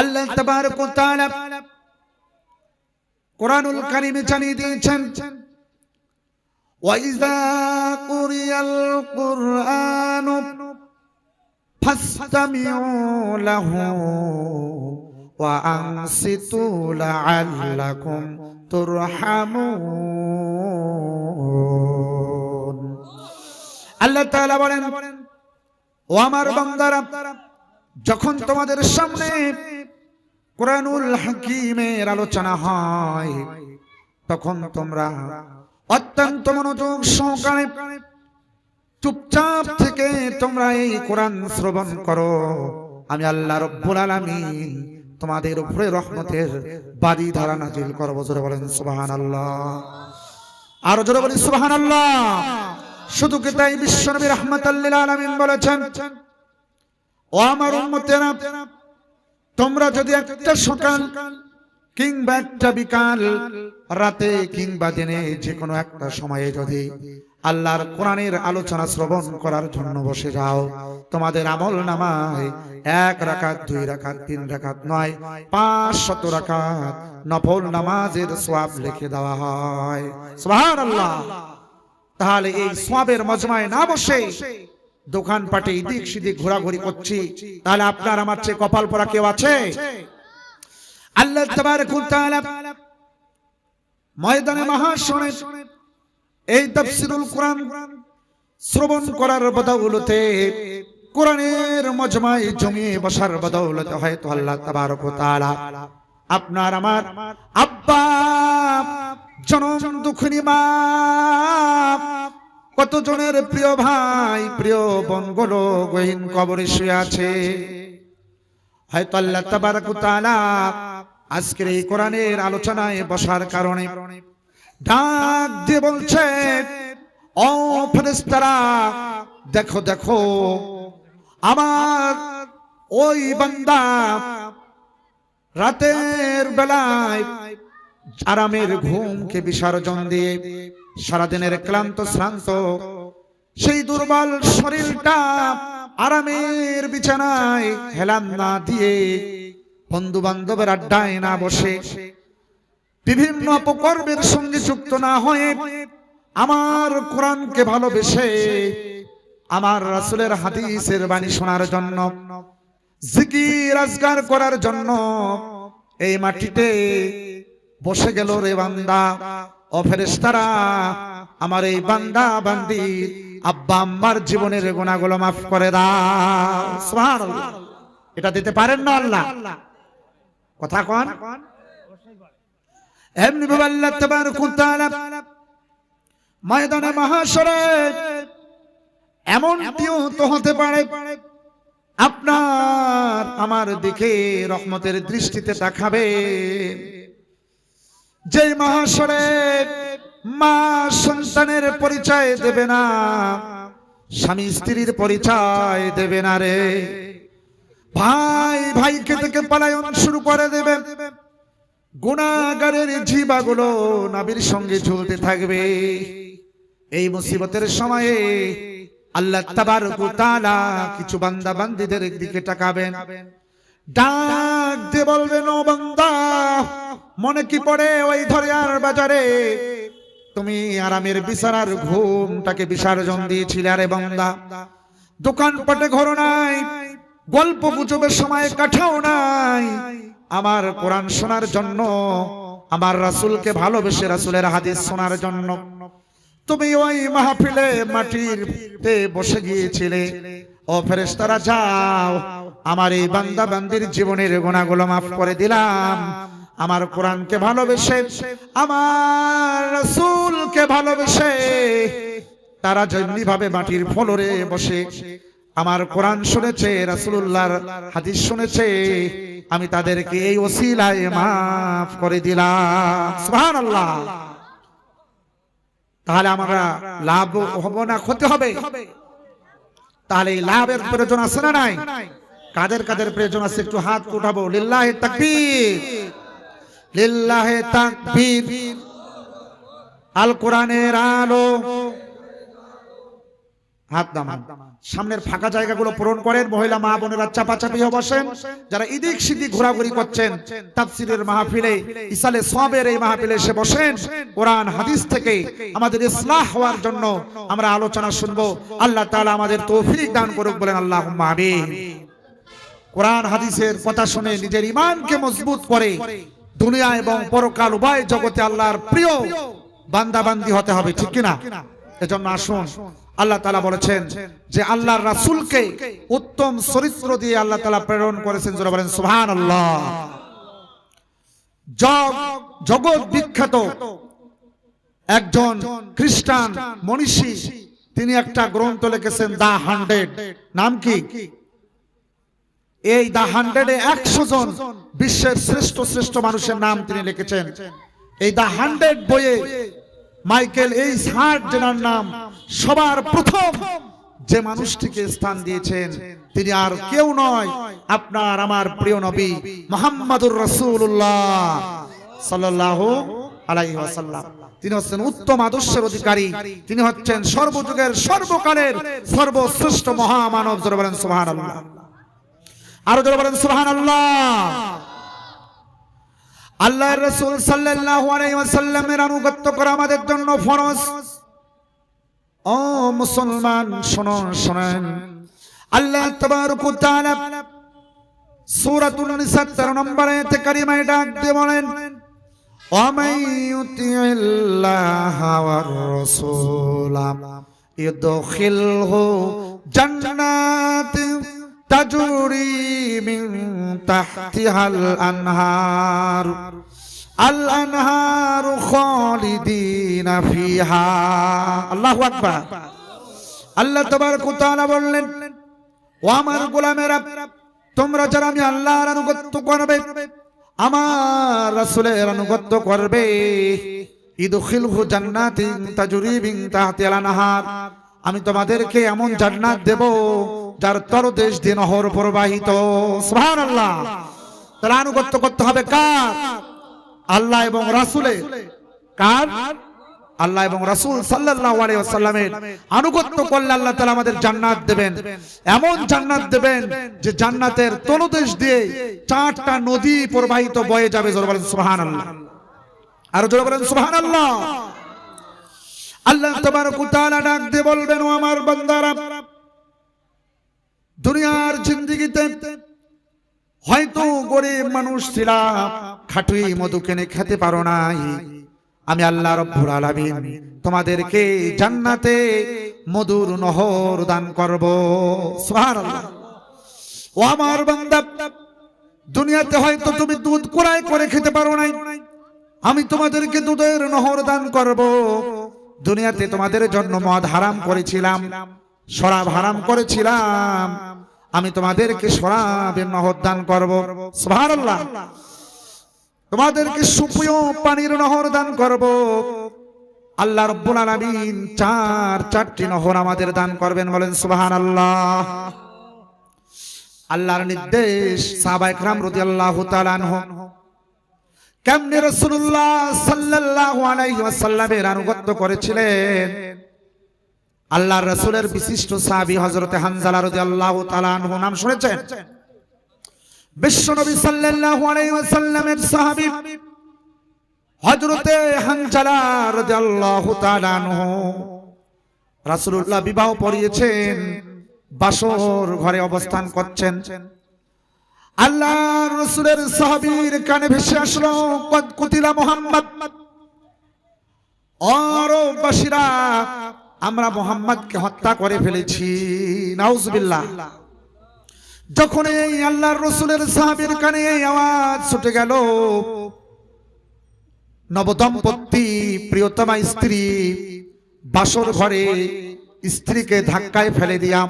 আল্লাহ তাবারক ওয়া কোরআনুল কারীমে জানিয়ে দিয়েছেন ওয়াইযা কুরিয়াল কুরআন ফাসতামিউ লাহু ওয়া আনসিতু লাআল্লাকুম তুরহামুন। আল্লাহ তাআলা বলেন, ও আমার বান্দারা, যখন তোমাদের সামনে কোরআনুল হাকিমের আলোচনা হয়। তখন তোমরা অত্যন্ত মনোযোগ সহকারে চুপচাপ থেকে তোমরা এই কোরআন শ্রবণ করো। আমি আল্লাহ রব্বুল আলামিন তোমাদের উপরে রহমতের বাড়ি ধারা নাজিল করব। জোরে বলেন, সুবহানাল্লাহ। আরও জোরে বলি, সুবহানাল্লাহ। শুধু কি তাই বিশ্বনবী রাহমাতাল্লিল আলামিন বলেছেন, ও আমার উম্মতেরা তোমরা যদি একটা সকাল কিংবা একটা বিকাল, রাতে কিংবা দিনে যে কোনো একটা সময়ে যদি আল্লাহর কোরআনের আলোচনা শ্রবণ করার জন্য বসে যাও, তোমাদের আমল নামায় এক রাকাত, দুই রাকাত, তিন রাকাত নয়, পাঁচ শত রাখাত নফল নামাজের সোয়াব লিখে দেওয়া হয়। সুবহানাল্লাহ। তাহলে এই সোয়াবের মজমায় না বসে দোকান পাটে এদিক সেদিক ঘোরাঘুরি করছি। তাহলে আপনার আমার চেয়ে কপাল পরা কেউ আছে? আল্লাহ ময়দানে মহাশনে এই তাফসীরুল কোরআন শ্রবণ করার বদৌলতে কোরআনের মজমায় জমিয়ে বসার বদৌলতে হয়তো আল্লাহ তাবারক তাআলা। আপনার আমার আব্বা জনম দুঃখিনী মা কত জনের প্রিয় ভাই, প্রিয় বোনগুলো গহীন কবরে শুয়ে আছে? হয়তো আল্লাহ তাবারক আজকের এই কোরআনের আলোচনায় বসার কারণে ডাক দিয়ে বলছে, ও ফেরেশতারা, দেখো দেখো, আমার ওই বান্দা রাতের বেলায় আরামের ঘুমকে বিসর্জন দিয়ে সারাদিনের ক্লান্ত, শ্রান্ত, সেই দুর্বল শরীরটা আরামের বিছানায় হেলাম না দিয়ে বন্ধু বান্ধবের আড্ডায় না বসে, বিভিন্ন অপকর্মের সঙ্গে যুক্ত না হয়ে আমার কোরআনকে ভালোবেসে আমার রাসুলের হাদিসের বাণী শোনার জন্য, জিকির করার জন্য এই মাটিতে বসে গেল রে বান্দা। আমার এই বান্দা, বান্দি, আব্বা, আম্মার জীবনের গুণাগুলো মাফ করে দাও। এটা দিতে পারেন না আল্লাহ? কথা কন। এমনি আল্লাহ ময়দানে মহাশরে এমনটিও তো হতে পারে, আপনার আমার দিকে রহমতের দৃষ্টিতে তাকাবে। যে মহাশরে মা সন্তানের পরিচয় দেবে না, স্বামী স্ত্রীর পরিচয় দেবে না রে। ভাই ভাইকে থেকে পালায়ন শুরু করে দেবে। গুণাগারের জিবাগুলো নাবির সঙ্গে ঝুলতে থাকবে। এই মুসিবতের সময়ে আল্লাহ তাবারক ওয়া কিছু বান্দা বান্দীদের দিকে তাকাবেন। ডাক দিয়ে বলবেন ও মনে কি পড়ে ওই ধরিয়ার বাজারে? তুমি আরামের বিছানার ঘুমটাকে বিসর্জন দিয়েছিলে আরে বান্দা। দোকানপাটে ঘর নাই, গল্প গুজবের সময় কাঠাও নাই। আমার কোরআন শোনার জন্য, আমার রাসূলকে ভালোবেসে রাসূলের হাদিস শোনার জন্য তুমি ওই মাহফিলে মাটির বসে গিয়েছিলে। ও ফেরেশতারা, যাও। আমার এই বান্দা বান্দির জীবনের গুণাগুলো মাফ করে দিলাম। আমার কোরআনকে ভালোবেসে, আমার রাসূলকে ভালোবেসে, তারা যেমনি ভাবে মাটির ফলরে বসে, আমার কোরআন শুনেছে, রাসূলুল্লাহর হাদিস শুনেছে, আমি তাদেরকে এই ওসিলায় মাফ করে দিলাম। তাহলে আমরা লাভ হব না, ক্ষতি হবে? তাহলে এই লাভের প্রয়োজন আছে না নাই? কাদের কাদের প্রয়োজন আছে একটু হাত উঠাবো। লিল্লাহে তাকবীর। লিল্লাহে তাকবীর। আল কোরআনের আলো। হাত নামান। সামনের ফাঁকা জায়গাগুলো পূরণ করেন। মহিলা, মা, বোনেরা চাপাচাপি হয়ে বসেন। যারা ইদিক সিদিক ঘোরাঘুরি করছেন, তাফসিরের মাহফিলে, ইসালে সবের এই মাহফিলে এসে বসেন। কোরআন, হাদিস থেকে আমাদের ইসলাহ হওয়ার জন্য আমরা আলোচনা শুনব। আল্লাহ তাআলা আমাদের তৌফিক দান করুক বলেন। আল্লাহ আমিন। কোরআন হাদিসের কথা শুনে নিজের ইমানকে মজবুত করে দুনিয়া এবং পরকাল উভয় জগতে আল্লাহর প্রিয় বান্দাবান্দি হতে হবে, ঠিক কিনা? এজন্য আসুন, আল্লাহ তালা বলেছেন যে আল্লাহর রাসূলকে উত্তম চরিত্র দিয়ে আল্লাহ তালা প্রেরণ করেছেন যারা বলেন সুবহান আল্লাহ জগ, জগৎ বিখ্যাত একজন খ্রিস্টান মনীষী, তিনি একটা গ্রন্থ লিখেছেন দা হান্ড্রেড। নাম কি? এই দা হান্ড্রেডে একশো জন বিশ্বের শ্রেষ্ঠ শ্রেষ্ঠ মানুষের নাম তিনি লিখেছেন। এই দা হান্ড্রেড বইয়ে মাইকেল এই হার্ট যেনার নাম সবার প্রথম যে মানুষটিকে স্থান দিয়েছেন, তিনি আর কেউ নয়, আপনার আমার প্রিয় নবী মোহাম্মদুর রসুল্লাহ আলাইহি ওয়াসাল্লাম। তিনি হচ্ছেন উত্তম আদর্শের অধিকারী, তিনি হচ্ছেন সর্বযুগের সর্বকালের সর্বশ্রেষ্ঠ মহামানব জোরে বলেন সুবহানাল্লাহ। আরও জোরে বলেন সুবহান আল্লাহ আল্লাহ রসুল সাল্লাহামের আনুগত্য করা আমাদের জন্য ফরজ। ও মুসলমান, শোনো, শোনেন। আল্লাহ তোমার কুতালা সুরাতুল নিসার তেরো নম্বরে এতে কারিমায় ডাক দিয়ে বলেন ইদখিলহু জান্নাতিন تجري من تحتها الأنهار الأنهار خالدين فيها الله أكبر আল্লাহ তবারক ওয়া তাআলা বললেন ও আমার গোলামেরা তোমরা যারা আমি আল্লাহর আনুগত্য করবে আমার রাসূলের আনুগত্য করবে ইদখিলহু জান্নাতিন তাজরি মিন তাহতিহাল আনহার আমি তোমাদেরকে এমন জান্নাত দেব যার তলদেশ দিয়ে নহর প্রবাহিত। তাহলে আনুগত্য করতে হবে কার? আল্লাহ এবং রাসূলের। কার? আল্লাহ এবং রাসূল ওয়াসাল্লামের। আনুগত্য করলে আল্লাহ তাআলা আমাদের জান্নাত দেবেন। এমন জান্নাত দেবেন যে জান্নাতের তলদেশ দিয়ে চারটা নদী প্রবাহিত বয়ে যাবে, জোরে বলেন সুবহানাল্লাহ। আর জোরে বলেন সুবহানাল্লাহ। আল্লাহ তাবারক ওয়া তাআলা ডাক দিয়ে বলবেন আমার বান্দারা দুনিয়ার জিন্দেগিতে হয়তো গরিব মানুষ ছিলাম খাটুই মধু কেনে খেতে পারো নাই। আমি আল্লাহ রব্বুল আলামিন তোমাদেরকে জান্নাতে মধুর নহর দান করব। সুবহানাল্লাহ। ও আমার বান্দা, দুনিয়াতে হয়তো তুমি দুধ কুড়াই করে খেতে পারো নাই। আমি তোমাদেরকে দুধের নহর দান করব। দুনিয়াতে তোমাদের জন্য মদ হারাম করেছিলাম। শরাব হারাম করেছিলাম। আমি তোমাদেরকে শরাবের নহর দান করব। তোমাদেরকে সুপ্রিয় পানির নহর দান করব। আল্লাহ রব্বুল চার, চারটি নহর আমাদের দান করবেন বলেন সুবহানাল্লাহ। আল্লাহর নির্দেশ সাহাবা একরাম রাদিয়াল্লাহু তাআলা আনহু। কেমনে রাসূলুল্লাহ সাল্লাল্লাহু আনুগত্য করেছিলেন? আল্লাহর রসুলের বিশিষ্ট সাহাবী হযরতে হানজালা রাদিয়াল্লাহু তাআলা আনহু নাম শুনেছেন? বিশ্বনবী সাল্লাল্লাহু আলাইহি ওয়াসাল্লামের সাহাবী হযরতে হানজালা রাদিয়াল্লাহু তাআলা আনহু রাসূলুল্লাহ বিবাহ পড়িয়েছেন, বাসর ঘরে অবস্থান করছেন। আল্লাহর রাসূলের সাহাবীর কানে ভেসে আসলো, কদ কুতিলা মুহাম্মদ। অরবাসীরা আমরা মোহাম্মদকে হত্যা করে ফেলেছি। নাউজুবিল্লাহ। যখন এই আল্লাহর রসুলের সাহাবীর কানে এই আওয়াজ ছুটে গেল নবদম্পতি প্রিয়তমা স্ত্রী বাসর ঘরে স্ত্রীকে ধাক্কায় ফেলে দিয়াম।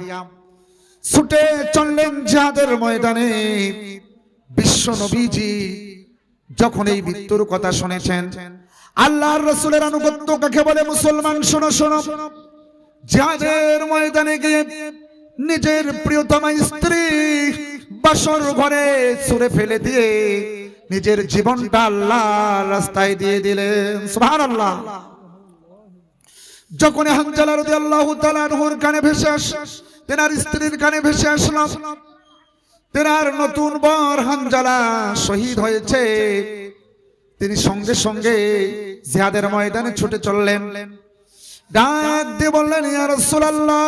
ছুটে চললেন জিহাদের ময়দানে। বিশ্ব নবীজি যখন এই মৃত্যুর কথা শুনেছেন আল্লাহর রসুলের আনুগত্য কাকে বলে মুসলমান? শোনো শোনো। জিহাদের ময়দানে গিয়ে নিজের প্রিয়তমা স্ত্রী বাসর ঘরে ছুড়ে ফেলে দিয়ে নিজের জীবনটা আল্লাহর রাস্তায় দিয়ে দিলেন। সুবহানাল্লাহ। যখন হানজালা রাদিয়াল্লাহু তাআলা আনহুর কানে ভেসে আস তেনার স্ত্রীর কানে ভেসে আসলো তেনার নতুন বর হানজালা শহীদ হয়েছে। তিনি সঙ্গে সঙ্গে জিহাদের ময়দানে ছুটে চললেন। ডাক দিয়ে বললেন, ইয়া রাসূলুল্লাহ,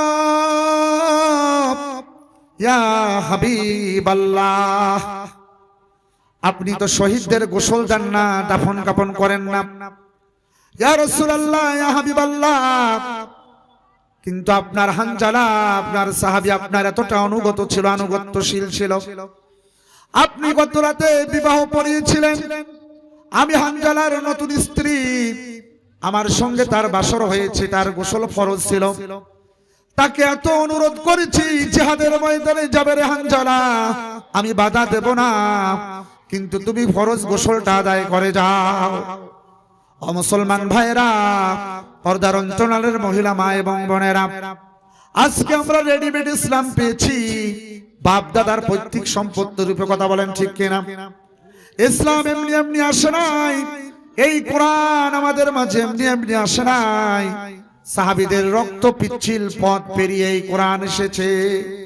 ইয়া হাবিবাল্লাহ, আপনি তো শহীদদের গোসল দেন না, দাফন কাপন করেন না। ইয়া রাসূলুল্লাহ, ইয়া হাবিবাল্লাহ, কিন্তু আপনার হানজালা, আপনার সাহাবী আপনার এতটা অনুগত ছিল, আনুগত্যশীল ছিল। আপনি গত রাতে বিবাহ পড়িয়েছিলেন। আমি হানজালার নতুন স্ত্রী। আমার সঙ্গে তার বাসর হয়েছে, তার গোসল ফরজ ছিল। তাকে এত অনুরোধ করেছি, জিহাদের ময়দানে যাবে রে হানজালা আমি বাধা দেব না, কিন্তু তুমি ফরজ গোসলটা আদায় করে যাও। ও মুসলমান ভাইরা পর্দার অঞ্চলের মহিলা মা এবং বোনেরা, আজকে আমরা রেডিমেড ইসলাম পেয়েছি। বাপ দাদার পৈতৃক সম্পত্তি রূপে কথা বলেন ঠিক কিনা? ইসলাম এমনি এমনি আসে নাই। এই কোরআন আমাদের মাঝে এমনি এমনি আসে নাই। সাহাবিদের রক্ত পিচ্ছিল পথ পেরিয়ে এই কোরআন এসেছে।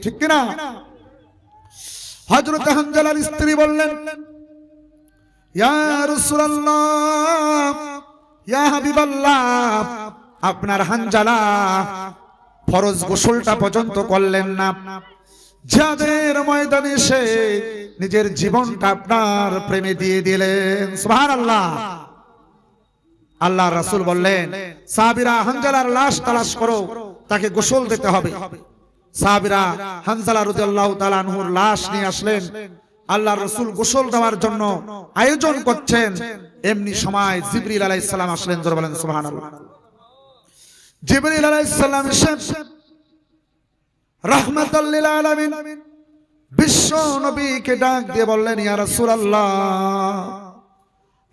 ঠিক কিনা? হযরত হানজালার স্ত্রী বললেন আপনার হানজালা ফরজ গোসলটা পর্যন্ত করলেন না। যাদের ময়দানে এসে নিজের জীবনটা আপনার প্রেমে দিয়ে দিলেন। সুবহানাল্লাহ। আল্লাহ রাসূল বললেন সাহাবীরা হানজালার লাশ তালাশ করো, তাকে গোসল দিতে হবে। সাহাবীরা হানজালা রাদিয়াল্লাহু তাআলা আনহুর লাশ নিয়ে আসলেন। আল্লাহ রসুল গোসল দেওয়ার জন্য আয়োজন করছেন। এমনি সময় জিবরিল আলাইহিস সালাম আসলেন, জোরে বলেন, সুবহানাল্লাহ। জিবরিল আলাইহিস সালাম এসে, রাহমাতাল লিল আলামিন বিশ্ব নবীকে ডাক দিয়ে বললেন, ইয়া রাসূলুল্লাহ,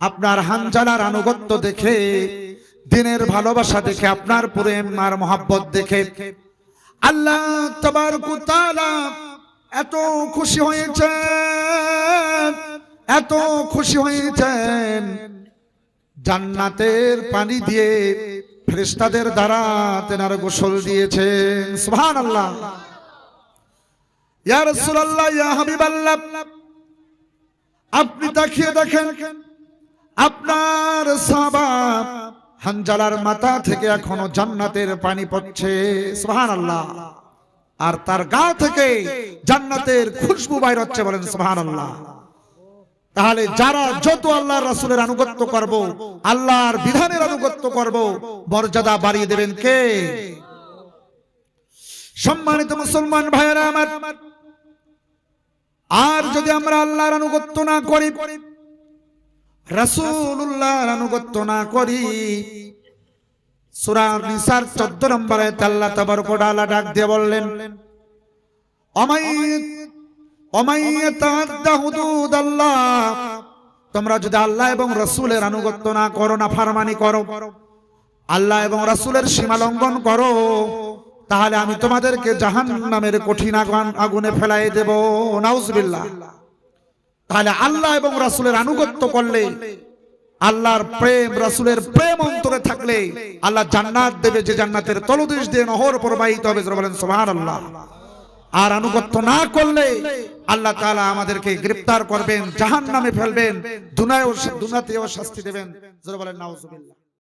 আপনার হানজালার আনুগত্য দেখে, দিনের ভালোবাসা দেখে, আপনার প্রেম আর মহাব্বত দেখে আল্লাহ তাবারকু তাআলা এত খুশি হয়েছেন, এত খুশি হয়েছেন। জান্নাতের পানি দিয়ে ফেরেশতাদের দ্বারা তেনার গোসল দিয়েছেন। সুবহানাল্লাহ। আপনি তাকিয়ে দেখেন, আপনার সাহাবা হানজালার মাথা থেকে এখনও জান্নাতের পানি পড়ছে, সুবহানাল্লাহ। আর তার গা থেকে জান্নাতের খুশবু বাইর হচ্ছে বলেন, সুবহানাল্লাহ। তাহলে যারা যত আল্লাহর রাসূলের আনুগত্য করব, আল্লাহর বিধানের আনুগত্য করব, মর্যাদা বাড়িয়ে দেবেন কে? সম্মানিত মুসলমান ভাইয়েরা আমার আর যদি আমরা আল্লাহর আনুগত্য না করি, রাসূলুল্লাহর আনুগত্য না করি, সূরা নিসার 14 নম্বরে আল্লাহ তাবারক তাআলা ডাক দিয়ে বললেন, অমাই অমাই তাআদ্দা হুদুদাল্লাহ তোমরা যদি আল্লাহ এবং রাসূলের আনুগত্য না করো না ফারমানি করো, আল্লাহ এবং রাসূলের সীমা লঙ্ঘন করো তাহলে আমি তোমাদেরকে জাহান্নামের কঠিন আগুন, আগুনে ফেলাই দেব। নাউজুবিল্লাহ। তাহলে আল্লাহ এবং রাসূলের আনুগত্য করলে, আল্লাহর প্রেম, রাসূলের প্রেম অন্তরে থাকলে আল্লাহ জান্নাত দেবে, যে জান্নাতের তলদেশ দিয়ে নহর প্রবাহিত হবে। বলেন, সুবহানাল্লাহ। আর আনুগত্য না করলে আল্লাহ তাআলা আমাদেরকে গ্রেপ্তার করবেন জাহান নামে ফেলবেন দুনিয়ায় দুনিয়াতেও শাস্তি দেবেন। বলেন, নাউজুবিল্লাহ।